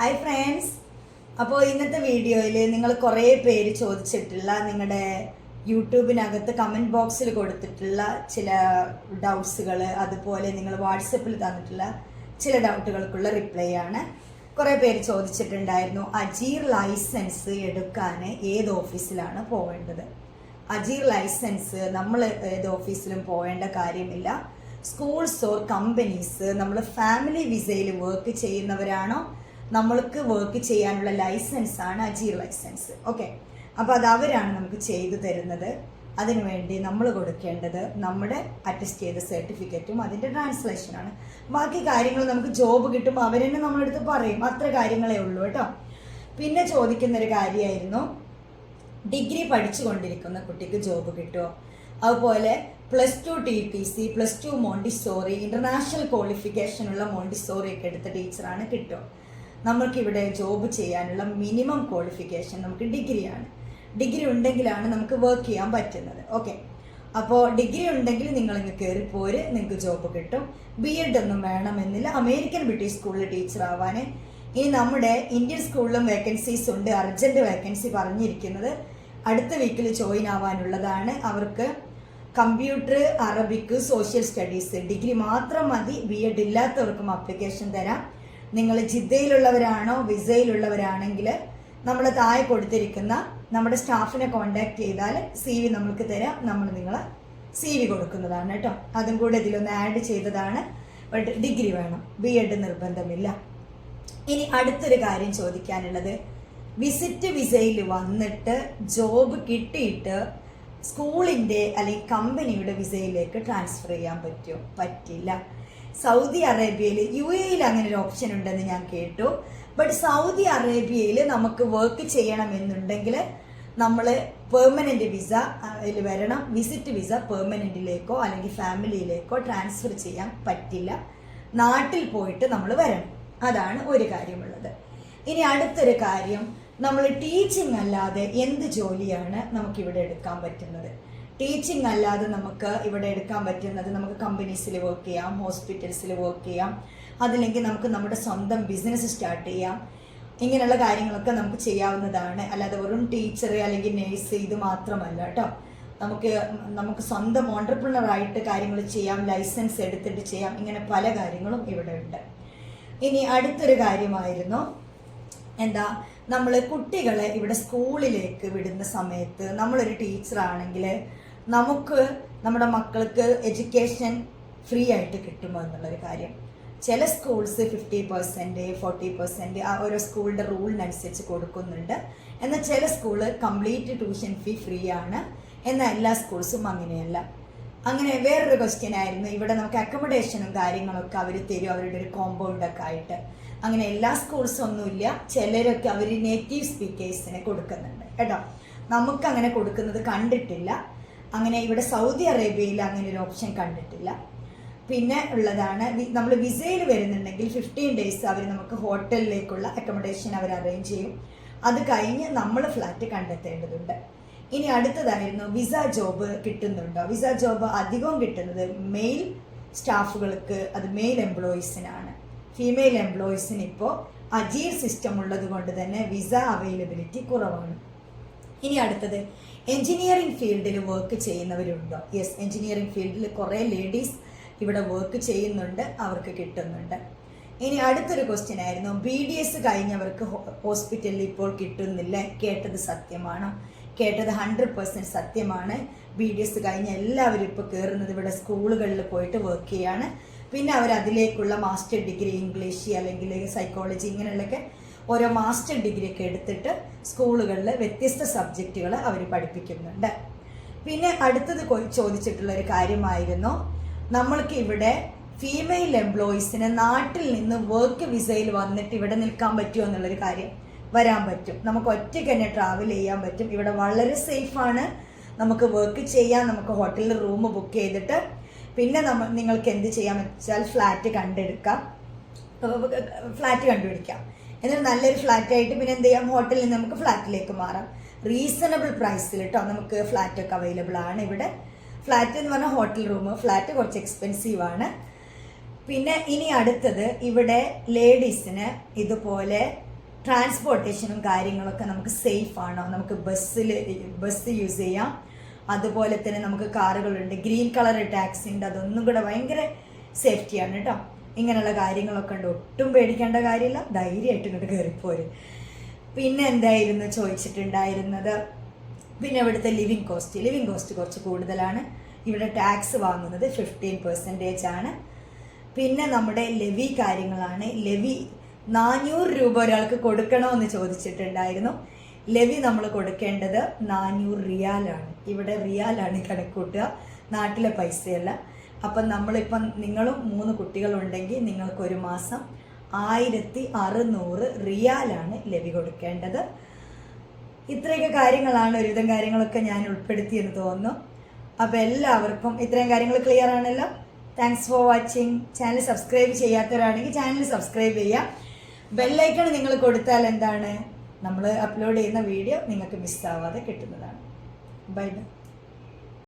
Hi friends അപ്പോൾ ഇന്നത്തെ വീഡിയോയിൽ നിങ്ങൾ കുറേ പേര് ചോദിച്ചിട്ടുള്ള നിങ്ങളുടെ യൂട്യൂബിനകത്ത് കമന്റ് ബോക്സിൽ കൊടുത്തിട്ടുള്ള ചില ഡൗട്ട്സുകൾ അതുപോലെ നിങ്ങൾ വാട്സപ്പിൽ തന്നിട്ടുള്ള ചില ഡൗട്ടുകൾക്കുള്ള റിപ്ലൈ ആണ്. കുറേ പേര് ചോദിച്ചിട്ടുണ്ടായിരുന്നു അജീർ ലൈസൻസ് എടുക്കാൻ ഏത് ഓഫീസിലാണ് പോവേണ്ടത്? അജീർ ലൈസൻസ് നമ്മൾ ഏത് ഓഫീസിലും പോകേണ്ട കാര്യമില്ല. സ്കൂൾസ് ഓർ കമ്പനീസ് നമ്മൾ ഫാമിലി വിസയിൽ വർക്ക് ചെയ്യുന്നവരാണോ? നമ്മൾക്ക് വർക്ക് ചെയ്യാനുള്ള ആണ് അജീർ ലൈസൻസ് ഓക്കെ അപ്പോൾ അത് അവരാണ് നമുക്ക് ചെയ്തു തരുന്നത്. അതിനുവേണ്ടി നമ്മൾ കൊടുക്കേണ്ടത് നമ്മുടെ അറ്റസ്റ്റ് ചെയ്ത സർട്ടിഫിക്കറ്റും അതിന്റെ ട്രാൻസ്ലേഷനാണ് ബാക്കി കാര്യങ്ങൾ നമുക്ക് ജോബ് കിട്ടുമ്പോൾ അവരെന്നെ നമ്മളെടുത്ത് പറയും. അത്ര കാര്യങ്ങളേ ഉള്ളൂ കേട്ടോ. പിന്നെ ചോദിക്കുന്നൊരു കാര്യമായിരുന്നു. ഡിഗ്രി പഠിച്ചുകൊണ്ടിരിക്കുന്ന കുട്ടിക്ക് ജോബ് കിട്ടുമോ അതുപോലെ plus two T T C plus two Montessori international ക്വാളിഫിക്കേഷനുള്ള Montessori ഒക്കെ എടുത്ത ടീച്ചറാണ് കിട്ടുമോ നമുക്കിവിടെ ജോബ് ചെയ്യാനുള്ള മിനിമം ക്വാളിഫിക്കേഷൻ നമുക്ക് ഡിഗ്രിയാണ്. ഡിഗ്രി ഉണ്ടെങ്കിലാണ് നമുക്ക് വർക്ക് ചെയ്യാൻ പറ്റുന്നത്. ഓക്കെ അപ്പോൾ ഡിഗ്രി ഉണ്ടെങ്കിൽ നിങ്ങൾ ഇങ്ങ് കയറി പോര് നിങ്ങൾക്ക് ജോബ് കിട്ടും. ബി എഡ് ഒന്നും വേണമെന്നില്ല. അമേരിക്കൻ ബ്രിട്ടീഷ് സ്കൂളിൽ ടീച്ചർ ആവാൻ ഇനി നമ്മുടെ ഇന്ത്യൻ സ്കൂളിലും വേക്കൻസീസ് ഉണ്ട്. അർജന്റ് വേക്കൻസി പറഞ്ഞിരിക്കുന്നത്. അടുത്ത വീക്കിൽ ജോയിൻ ആവാനുള്ളതാണ്. അവർക്ക് computer Arabic social studies degree മാത്രം മതി. ബി എഡ് ഇല്ലാത്തവർക്കും ആപ്ലിക്കേഷൻ തരാം. നിങ്ങൾ ജിദ്ദയിലുള്ളവരാണോ വിസയിലുള്ളവരാണെങ്കിൽ നമ്മൾ താഴെ കൊടുത്തിരിക്കുന്ന നമ്മുടെ സ്റ്റാഫിനെ കോണ്ടാക്ട് ചെയ്താൽ സി വി നമ്മൾക്ക് തരാം. നമ്മൾ നിങ്ങളെ സി വി കൊടുക്കുന്നതാണ് കേട്ടോ. അതും കൂടെ ഇതിലൊന്ന് ആഡ് ചെയ്തതാണ്. ബട്ട് ഡിഗ്രി വേണം. ബി എഡ് നിർബന്ധമില്ല. ഇനി അടുത്തൊരു കാര്യം ചോദിക്കാനുള്ളത്. വിസിറ്റ് വിസയിൽ വന്നിട്ട് ജോബ് കിട്ടിയിട്ട് സ്കൂളിന്റെ അല്ലെങ്കിൽ കമ്പനിയുടെ വിസയിലേക്ക് ട്രാൻസ്ഫർ ചെയ്യാൻ പറ്റുമോ? പറ്റില്ല. സൗദി അറേബ്യയിൽ യു എയിൽ അങ്ങനെ ഒരു ഓപ്ഷൻ ഉണ്ടെന്ന് ഞാൻ കേട്ടു. ബട്ട് സൗദി അറേബ്യയിൽ നമുക്ക് വർക്ക് ചെയ്യണമെന്നുണ്ടെങ്കിൽ നമ്മൾ പെർമനന്റ് വിസ അതിൽ വരണം. വിസിറ്റ് വിസ പെർമനന്റിലേക്കോ അല്ലെങ്കിൽ ഫാമിലിയിലേക്കോ ട്രാൻസ്ഫർ ചെയ്യാൻ പറ്റില്ല. നാട്ടിൽ പോയിട്ട് നമ്മൾ വരണം. അതാണ് ഒരു കാര്യമുള്ളത്. ഇനി അടുത്തൊരു കാര്യം. നമ്മൾ ടീച്ചിങ് അല്ലാതെ എന്ത് ജോലിയാണ് നമുക്ക് ഇവിടെ എടുക്കാൻ പറ്റുന്നത്? ടീച്ചിങ് അല്ലാതെ നമുക്ക് ഇവിടെ എടുക്കാൻ പറ്റുന്നത് നമുക്ക് കമ്പനീസിൽ വർക്ക് ചെയ്യാം ഹോസ്പിറ്റൽസിൽ വർക്ക് ചെയ്യാം അതില്ലെങ്കിൽ നമുക്ക് നമ്മുടെ സ്വന്തം ബിസിനസ് സ്റ്റാർട്ട് ചെയ്യാം. ഇങ്ങനെയുള്ള കാര്യങ്ങളൊക്കെ നമുക്ക് ചെയ്യാവുന്നതാണ്. അല്ലാതെ വെറും ടീച്ചർ അല്ലെങ്കിൽ നേഴ്സ് ഇത് മാത്രമല്ല കേട്ടോ നമുക്ക് നമുക്ക് സ്വന്തം ഓണ്ടർപ്രണർ ആയിട്ട് കാര്യങ്ങൾ ചെയ്യാം ലൈസൻസ് എടുത്തിട്ട് ചെയ്യാം. ഇങ്ങനെ പല കാര്യങ്ങളും ഇവിടെ ഉണ്ട്. ഇനി അടുത്തൊരു കാര്യമായിരുന്നു. എന്താ നമ്മൾ കുട്ടികളെ ഇവിടെ സ്കൂളിലേക്ക് വിടുന്ന സമയത്ത് നമ്മളൊരു ടീച്ചറാണെങ്കിൽ നമുക്ക് നമ്മുടെ മക്കൾക്ക് എഡ്യൂക്കേഷൻ ഫ്രീ ആയിട്ട് കിട്ടുമോ എന്നുള്ളൊരു കാര്യം. ചില schools fifty percent forty percent ആ ഓരോ സ്കൂളിന്റെ റൂളിനനുസരിച്ച് കൊടുക്കുന്നുണ്ട്. എന്നാൽ ചില school complete tuition fee free ആണ് എന്നാൽ എല്ലാ സ്കൂൾസും അങ്ങനെയല്ല. അങ്ങനെ വേറൊരു ക്വസ്റ്റ്യൻ ആയിരുന്നു. ഇവിടെ നമുക്ക് അക്കോമഡേഷനും കാര്യങ്ങളൊക്കെ അവർ തരും. അവരുടെ ഒരു കോമ്പൗണ്ടൊക്കെ ആയിട്ട്. അങ്ങനെ എല്ലാ സ്കൂൾസും ഒന്നുമില്ല ചിലരൊക്കെ അവർ നേറ്റീവ് സ്പീക്കേഴ്സിന് കൊടുക്കുന്നുണ്ട്. കേട്ടോ? നമുക്ക് അങ്ങനെ കൊടുക്കുന്നത് കണ്ടിട്ടില്ല. അങ്ങനെ ഇവിടെ സൗദി അറേബ്യയിൽ അങ്ങനെ ഒരു ഓപ്ഷൻ കണ്ടിട്ടില്ല. പിന്നെ ഉള്ളതാണ് നമ്മൾ വിസയിൽ വരുന്നുണ്ടെങ്കിൽ ഫിഫ്റ്റീൻ ഡേയ്സ് അവർ നമുക്ക് ഹോട്ടലിലേക്കുള്ള അക്കോമഡേഷൻ അവർ അറേഞ്ച് ചെയ്യും. അത് കഴിഞ്ഞ് നമ്മൾ ഫ്ലാറ്റ് കണ്ടെത്തേണ്ടതുണ്ട്. ഇനി അടുത്തതായിരുന്നു വിസ ജോബ് കിട്ടുന്നുണ്ടോ? വിസ ജോബ് അധികവും കിട്ടുന്നത് മെയിൽ സ്റ്റാഫുകൾക്ക് അത് മെയിൽ എംപ്ലോയീസിനാണ് ഫീമെയിൽ എംപ്ലോയീസിന് ഇപ്പോൾ അജീർ സിസ്റ്റം ഉള്ളത് കൊണ്ട് തന്നെ വിസ അവൈലബിലിറ്റി കുറവാണ്. ഇനി അടുത്തത് എഞ്ചിനീയറിംഗ് ഫീൽഡിൽ വർക്ക് ചെയ്യുന്നവരുണ്ടോ? യെസ് എഞ്ചിനീയറിംഗ് ഫീൽഡിൽ കുറേ ലേഡീസ് ഇവിടെ വർക്ക് ചെയ്യുന്നുണ്ട് അവർക്ക് കിട്ടുന്നുണ്ട്. ഇനി അടുത്തൊരു ക്വസ്റ്റ്യൻ ആയിരുന്നു ബി ഡി എസ് കഴിഞ്ഞവർക്ക് ഹോസ്പിറ്റലിൽ ഇപ്പോൾ കിട്ടുന്നില്ല കേട്ടത് സത്യമാണ്? കേട്ടത് ഹൺഡ്രഡ് പെർസെന്റ് സത്യമാണ്. ബി ഡി എസ് കഴിഞ്ഞ എല്ലാവരും ഇപ്പോൾ കയറുന്നത് ഇവിടെ സ്കൂളുകളിൽ പോയിട്ട് വർക്ക് ചെയ്യാണ്. പിന്നെ അവർ അതിലേക്കുള്ള മാസ്റ്റർ ഡിഗ്രി ഇംഗ്ലീഷ് അല്ലെങ്കിൽ സൈക്കോളജി ഇങ്ങനെയുള്ളൊക്കെ ഓരോ മാസ്റ്റർ ഡിഗ്രി ഒക്കെ എടുത്തിട്ട് സ്കൂളുകളിൽ വ്യത്യസ്ത സബ്ജക്റ്റുകൾ അവർ പഠിപ്പിക്കുന്നുണ്ട്. പിന്നെ അടുത്തത് ചോദിച്ചിട്ടുള്ള ഒരു കാര്യമായിരുന്നു. നമ്മൾക്ക് ഇവിടെ ഫീമെയിൽ എംപ്ലോയീസിന് നാട്ടിൽ നിന്ന് വർക്ക് വിസയിൽ വന്നിട്ട് ഇവിടെ നിൽക്കാൻ പറ്റുമോ എന്നുള്ളൊരു കാര്യം വരാൻ പറ്റും. നമുക്ക് ഒറ്റയ്ക്ക് തന്നെ ട്രാവൽ ചെയ്യാൻ പറ്റും. ഇവിടെ വളരെ സേഫാണ് നമുക്ക് വർക്ക് ചെയ്യാം നമുക്ക് ഹോട്ടലിൽ റൂം ബുക്ക് ചെയ്തിട്ട് പിന്നെ നമ്മൾ നിങ്ങൾക്ക് എന്ത് ചെയ്യാം വെച്ചാൽ ഫ്ലാറ്റ് കണ്ടെടുക്കാം. ഫ്ലാറ്റ് കണ്ടുപിടിക്കാം. എന്നിട്ട് നല്ലൊരു ഫ്ലാറ്റ് ആയിട്ട് പിന്നെ എന്ത് ചെയ്യാം? ഹോട്ടലിൽ നിന്ന് നമുക്ക് ഫ്ലാറ്റിലേക്ക് മാറാം. റീസണബിൾ പ്രൈസിൽ കേട്ടോ നമുക്ക് ഫ്ലാറ്റ് ഒക്കെ അവൈലബിൾ ആണ് ഇവിടെ. ഫ്ലാറ്റ് എന്ന് പറഞ്ഞാൽ ഹോട്ടൽ റൂം ഫ്ലാറ്റ് കുറച്ച് എക്സ്പെൻസീവ് ആണ്. പിന്നെ ഇനി അടുത്തത് ഇവിടെ ലേഡീസിന് ഇതുപോലെ ട്രാൻസ്പോർട്ടേഷനും കാര്യങ്ങളൊക്കെ നമുക്ക് സേഫ് ആണോ? നമുക്ക് ബസ്സിൽ ബസ് യൂസ് ചെയ്യാം. അതുപോലെ തന്നെ നമുക്ക് കാറുകളുണ്ട്. ഗ്രീൻ കളർ ടാക്സി ഉണ്ട്. അതൊന്നും കൂടെ ഭയങ്കര സേഫ്റ്റിയാണ് കേട്ടോ. ഇങ്ങനെയുള്ള കാര്യങ്ങളൊക്കെ ഉണ്ട്. ഒട്ടും പേടിക്കേണ്ട കാര്യമില്ല. ധൈര്യമായിട്ട് ഇങ്ങോട്ട് കയറിപ്പോര്. പിന്നെ എന്തായിരുന്നു ചോദിച്ചിട്ടുണ്ടായിരുന്നത്? പിന്നെ ഇവിടുത്തെ ലിവിങ് കോസ്റ്റ് ലിവിങ് കോസ്റ്റ് കുറച്ച് കൂടുതലാണ്. ഇവിടെ ടാക്സ് വാങ്ങുന്നത് ഫിഫ്റ്റീൻ പെർസെന്റേജ് ആണ്. പിന്നെ നമ്മുടെ ലെവി കാര്യങ്ങളാണ്. ലെവി നാനൂറ് രൂപ ഒരാൾക്ക് കൊടുക്കണമെന്ന് ചോദിച്ചിട്ടുണ്ടായിരുന്നു. ലെവി നമ്മൾ കൊടുക്കേണ്ടത് നാനൂറ് റിയാലാണ്. ഇവിടെ റിയാലാണ് കണക്കൂട്ടുക നാട്ടിലെ പൈസയല്ല. അപ്പം നമ്മളിപ്പം നിങ്ങളും മൂന്ന് കുട്ടികളുണ്ടെങ്കിൽ നിങ്ങൾക്ക് ഒരു മാസം ആയിരത്തി അറുന്നൂറ് റിയാലാണ് ലെവി കൊടുക്കേണ്ടത്. ഇത്രയൊക്കെ കാര്യങ്ങളാണ് ഒരുവിധം കാര്യങ്ങളൊക്കെ ഞാൻ ഉൾപ്പെടുത്തിയെന്ന് തോന്നുന്നു. അപ്പോൾ എല്ലാവർക്കും ഇത്രയും കാര്യങ്ങൾ ക്ലിയർ ആണല്ലോ? Thanks for watching channel subscribe ചെയ്യാത്തവരാണെങ്കിൽ ചാനൽ സബ്സ്ക്രൈബ് ചെയ്യുക ബെല്ലൈക്കൺ നിങ്ങൾ കൊടുത്താൽ എന്താണ്? നമ്മൾ അപ്ലോഡ് ചെയ്യുന്ന വീഡിയോ നിങ്ങൾക്ക് മിസ്സാവാതെ കിട്ടുന്നതാണ്. Bye bye